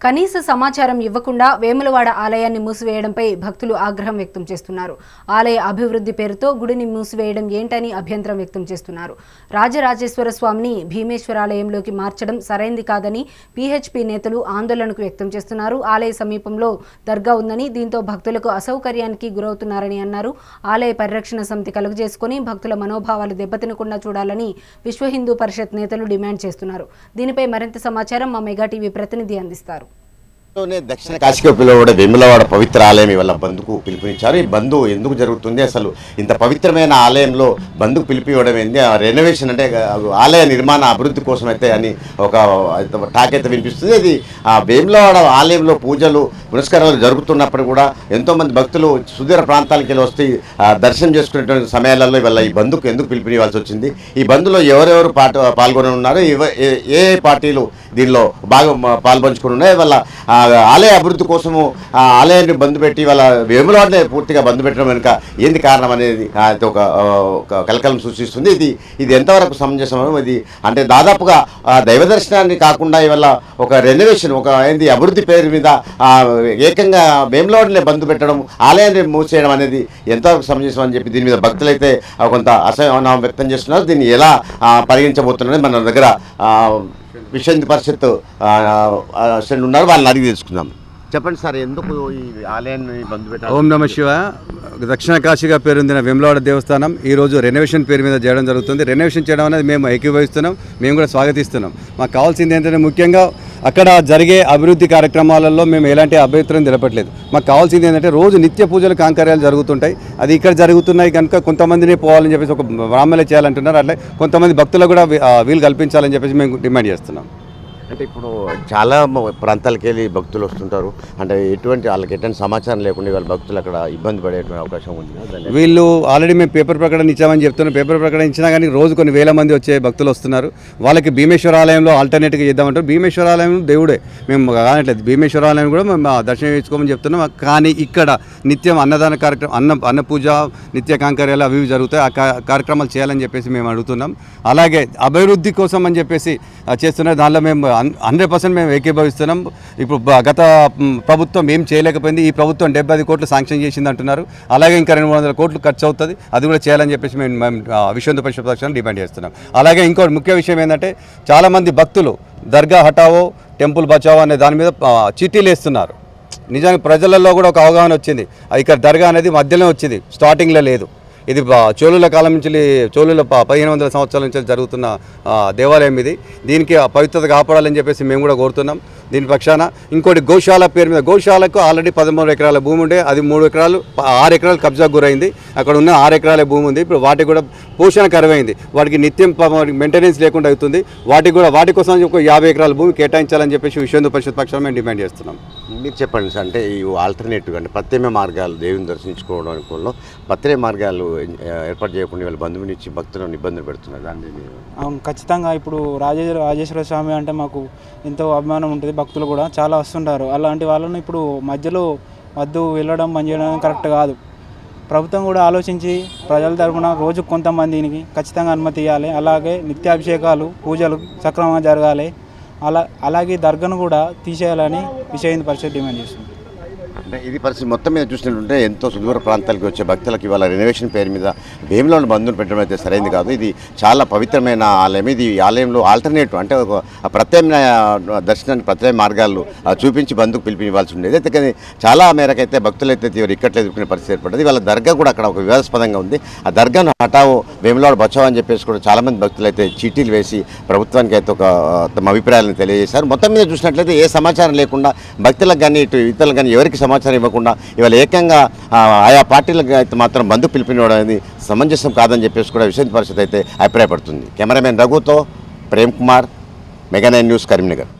కనీస సమాచారం ఇవ్వకుండా వేములవాడ ఆలయాన్ని మూసివేయడంపై భక్తులు ఆగ్రహం వ్యక్తం చేస్తున్నారు. ఆలయ అభివృద్ధి పేరుతో గుడిని మూసివేయడం ఏంటని అభ్యంతరం వ్యక్తం చేస్తున్నారు. రాజరాజేశ్వర స్వామిని భీమేశ్వరాలయంలోకి మార్చడం సరైంది కాదని పీహెచ్పీ నేతలు ఆందోళనకు వ్యక్తం చేస్తున్నారు. ఆలయ సమీపంలో దర్గా ఉందని దీంతో భక్తులకు అసౌకర్యానికి గురవుతున్నారని అన్నారు. ఆలయ పరిరక్షణ సమితి కలుగజేసుకుని భక్తుల మనోభావాలు దెబ్బతినకుండా చూడాలని విశ్వ హిందూ పరిషత్ నేతలు డిమాండ్ చేస్తున్నారు. దీనిపై మరింత సమాచారం మా మెగా టీవీ ప్రతినిధి అందిస్తారు. దక్షిణ కాశీకి పిలువబడే వెములవాడ పవిత్ర ఆలయం ఇవాళ బంధుకు పిలుపునిచ్చారు. ఈ బంధు ఎందుకు జరుగుతుంది? అసలు ఇంత పవిత్రమైన ఆలయంలో బంధుకు పిలిపి ఇవ్వడం ఏంది? ఆ రెనోవేషన్ అంటే ఆలయ నిర్మాణ అభివృద్ధి కోసం అయితే అని ఒక టాక్ అయితే వినిపిస్తుంది. ఇది ఆ వేములవాడ ఆలయంలో పూజలు పురస్కారాలు జరుగుతున్నప్పుడు కూడా ఎంతోమంది భక్తులు సుదూర ప్రాంతాలకి వెళ్ళి వస్తే దర్శనం చేసుకునేటువంటి సమయాలలో ఇవాళ ఈ బంధుకు ఎందుకు పిలుపునివ్వాల్సి వచ్చింది? ఈ బంధులో ఎవరెవరు పాట పాల్గొని ఉన్నారు ఏ- ఏ పార్టీలు దీనిలో బాగా పాల్పంచుకుని ఉన్నాయి వాళ్ళ ఆలయ అభివృద్ధి కోసము ఆ ఆలయాన్ని బంద్ పెట్టి వాళ్ళ వేములవాడనే పూర్తిగా బంద్ పెట్టడం వెనుక ఏంది కారణం అనేది అది ఒక కలకలం సూచిస్తుంది ఇది ఇది ఎంతవరకు సమంజసం ఇది అంటే దాదాపుగా దైవ దర్శనాన్ని కాకుండా ఇవాళ ఒక రెనోవేషన్ ఒక ఏంది అభివృద్ధి పేరు మీద ఏకంగా వేములవాడనే బంద్ పెట్టడం ఆలయాన్ని మూసేయడం అనేది ఎంతవరకు సమంజసం అని చెప్పి దీని మీద భక్తులైతే కొంత అసహనం వ్యక్తం చేస్తున్నారు. దీన్ని ఎలా పరిగణించబోతున్నది మన దగ్గర ఆ, పరిషత్ ఉన్నారు వాళ్ళని అడిగి తెలుసుకుందాం. చెప్పండి సార్ ఎందుకు ఈ ఆలయాన్ని బంద్ పెట్టారు? ఓం నమ శివ. దక్షిణ కాశీగా పేరొందిన వెమ్లవాడ దేవస్థానం ఈరోజు రెనోవేషన్ పేరు మీద చేయడం జరుగుతుంది. రెనోవేషన్ చేయడం అనేది మేము ఏకీభవిస్తున్నాం మేము కూడా స్వాగతిస్తున్నాం. మాకు కావాల్సింది ఏంటంటే ముఖ్యంగా అక్కడ జరిగే అభివృద్ధి కార్యక్రమాలలో మేము ఎలాంటి అభ్యంతరం తెలపట్లేదు మాకు కావాల్సింది ఏంటంటే రోజు నిత్య పూజలు కాంకార్యాలు జరుగుతుంటాయి. అది ఇక్కడ జరుగుతున్నాయి కనుక కొంతమందిని పోవాలని చెప్పేసి ఒక బ్రాహ్మణులే చేయాలంటున్నారు. అట్లే కొంతమంది భక్తులకు కూడా వీలు కల్పించాలని చెప్పేసి మేము డిమాండ్ చేస్తున్నాం. అంటే ఇప్పుడు చాలా మ- ప్రాంతాలకు వెళ్ళి భక్తులు వస్తుంటారు. అంటే ఎటువంటి వాళ్ళకి ఎటువంటి సమాచారం లేకుండా వాళ్ళ భక్తులు అక్కడ ఇబ్బంది పడేటువంటి అవకాశం ఉంది. వీళ్ళు ఆల్రెడీ మేము పేపర్ ప్రకటన ఇచ్చామని చెప్తున్నాం పేపర్ ప్రకటన ఇచ్చినా కానీ రోజు కొన్ని వేల మంది వచ్చే భక్తులు వస్తున్నారు. వాళ్ళకి భీమేశ్వర ఆలయంలో ఆల్టర్నేట్గా చేద్దామంటారు భీమేశ్వర ఆలయం దేవుడే. మేము కానట్లేదు. భీమేశ్వర ఆలయం కూడా మేము దర్శనం చేసుకోమని చెప్తున్నాం. కానీ ఇక్కడ నిత్యం అన్నదాన కార్యక్రమం అన్న అన్న పూజ నిత్య కాంకర్యాలు అవి ఇవి జరుగుతాయి. ఆ కార్యక్రమాలు చేయాలని చెప్పేసి మేము అడుగుతున్నాం. అలాగే అభివృద్ధి కోసం అని చెప్పేసి చేస్తున్నారు దానిలో మేము హండ్రెడ్ పర్సెంట్ మేము ఏకీభవిస్తున్నాం. ఇప్పుడు గత ప్రభుత్వం ఏం చేయలేకపోయింది. ఈ ప్రభుత్వం డెబ్బై కోట్లు శాంక్షన్ చేసింది అంటున్నారు. అలాగే ఇంకా రెండు వందల కోట్లు ఖర్చు అవుతుంది అది కూడా చేయాలని చెప్పేసి మేము మేము ఆ, పరిషత్ పక్షాన్ని డిమాండ్ చేస్తున్నాం. అలాగే ఇంకో ముఖ్య విషయం ఏంటంటే చాలామంది భక్తులు దర్గా హటావో టెంపుల్ బచావో అనే దాని మీద చిట్టీలు చీటీలు వేస్తున్నారు. నిజానికి ప్రజలలో కూడా ఒక అవగాహన వచ్చింది. ఇక్కడ దర్గా అనేది మధ్యలో వచ్చింది. స్టార్టింగ్లో లేదు. ఇది చోళుల కాలం నుంచి చోళుల పదిహేను వందల సంవత్సరాల నుంచి జరుగుతున్న దేవాలయం ఇది. దీనికి పవిత్రత కాపాడాలని చెప్పేసి మేము కూడా కోరుతున్నాం. దీని పక్షాన ఇంకోటి గోశాల పేరు మీద గోశాలకు ఆల్రెడీ పదమూడు ఎకరాల భూమి ఉండే అది మూడు ఎకరాలు ఆరు ఎకరాలు కబ్జా గురైంది. అక్కడ ఉన్న ఆరు ఎకరాల భూమి ఉంది. ఇప్పుడు వాటికి కూడా పోషణ కరువైంది వాటికి నిత్యం మెయింటెనెన్స్ లేకుండా అవుతుంది. వాటికి కూడా వాటి కోసం ఒక యాభై ఎకరాల భూమి కేటాయించాలని చెప్పేసి విశ్వ హిందూ పరిషత్ పక్షాన మేము డిమాండ్ చేస్తున్నాం. మీరు చెప్పండి సార్ అంటే ఈ ఆల్టర్నేటివ్ అంటే ప్రత్యేక మార్గాలు దేవుని దర్శించుకోవడంలో ప్రత్యేక మార్గాలు ఏర్పాటు చేయకుండా వీళ్ళు బంధువునిచ్చి భక్తులను ఇబ్బందులు పెడుతున్నారు దాన్ని ఖచ్చితంగా ఇప్పుడు రాజేశ్వర రాజేశ్వర స్వామి అంటే మాకు ఎంతో అభిమానం ఉంటుంది. భక్తులు కూడా చాలా వస్తుంటారు. అలాంటి వాళ్ళని ఇప్పుడు మధ్యలో వద్దు వెళ్ళడం బంద్ చేయడం కరెక్ట్ కాదు. ప్రభుత్వం కూడా ఆలోచించి ప్రజల తరఫున రోజు కొంతమందికి ఖచ్చితంగా అనుమతి ఇవ్వాలి అలాగే నిత్యాభిషేకాలు పూజలు సక్రమంగా జరగాలి. అలా అలాగే దర్గాను కూడా తీసేయాలని విశ్వ హిందూ పరిషత్ డిమాండ్ చేస్తుంది. ఇది పరిస్థితి మొత్తం మీద చూసినట్టుంటే ఎంతో సుదూర ప్రాంతాలకు వచ్చే భక్తులకు ఇవాళ రెనోవేషన్ పేరు మీద భీమిలోని బంధువులు పెట్టడం అయితే సరైనది కాదు. ఇది చాలా పవిత్రమైన ఆలయం. ఇది ఆలయంలో ఆల్టర్నేటివ్ అంటే ఒక ప్రత్యామ్నాయ దర్శనానికి ప్రత్యామ్నాయ మార్గాలు చూపించి బంధుకు పిలిపివ్వాల్సి ఉండేది. అయితే కానీ చాలా మేరకైతే భక్తులైతే తీవ్ర ఇక్కట్లు ఎదుర్కొనే పరిస్థితి ఏర్పడింది వాళ్ళ దర్గా కూడా అక్కడ ఒక వివాదాస్పదంగా ఉంది. ఆ దర్గాను హఠావు వేములవాడ బచావో అని చెప్పేసి కూడా చాలామంది భక్తులు అయితే చీటీలు వేసి ప్రభుత్వానికి అయితే ఒక తమ అభిప్రాయాలను తెలియజేశారు. మొత్తం మీద చూసినట్లయితే ఏ సమాచారం లేకుండా భక్తులకు కానీ ఇటు ఇతరులకు కానీ ఎవరికి సమాచారం సమాచారం ఇవ్వకుండా ఇవాళ ఏకంగా ఆయా పార్టీలకు అయితే మాత్రం బంధు పిలిపినవడం అనేది సమంజసం కాదని చెప్పేసి కూడా విశ్వ పరిషత్ అయితే అభిప్రాయపడుతుంది. Cameraman రఘుతో Prem Kumar mega nine news Karimnagar.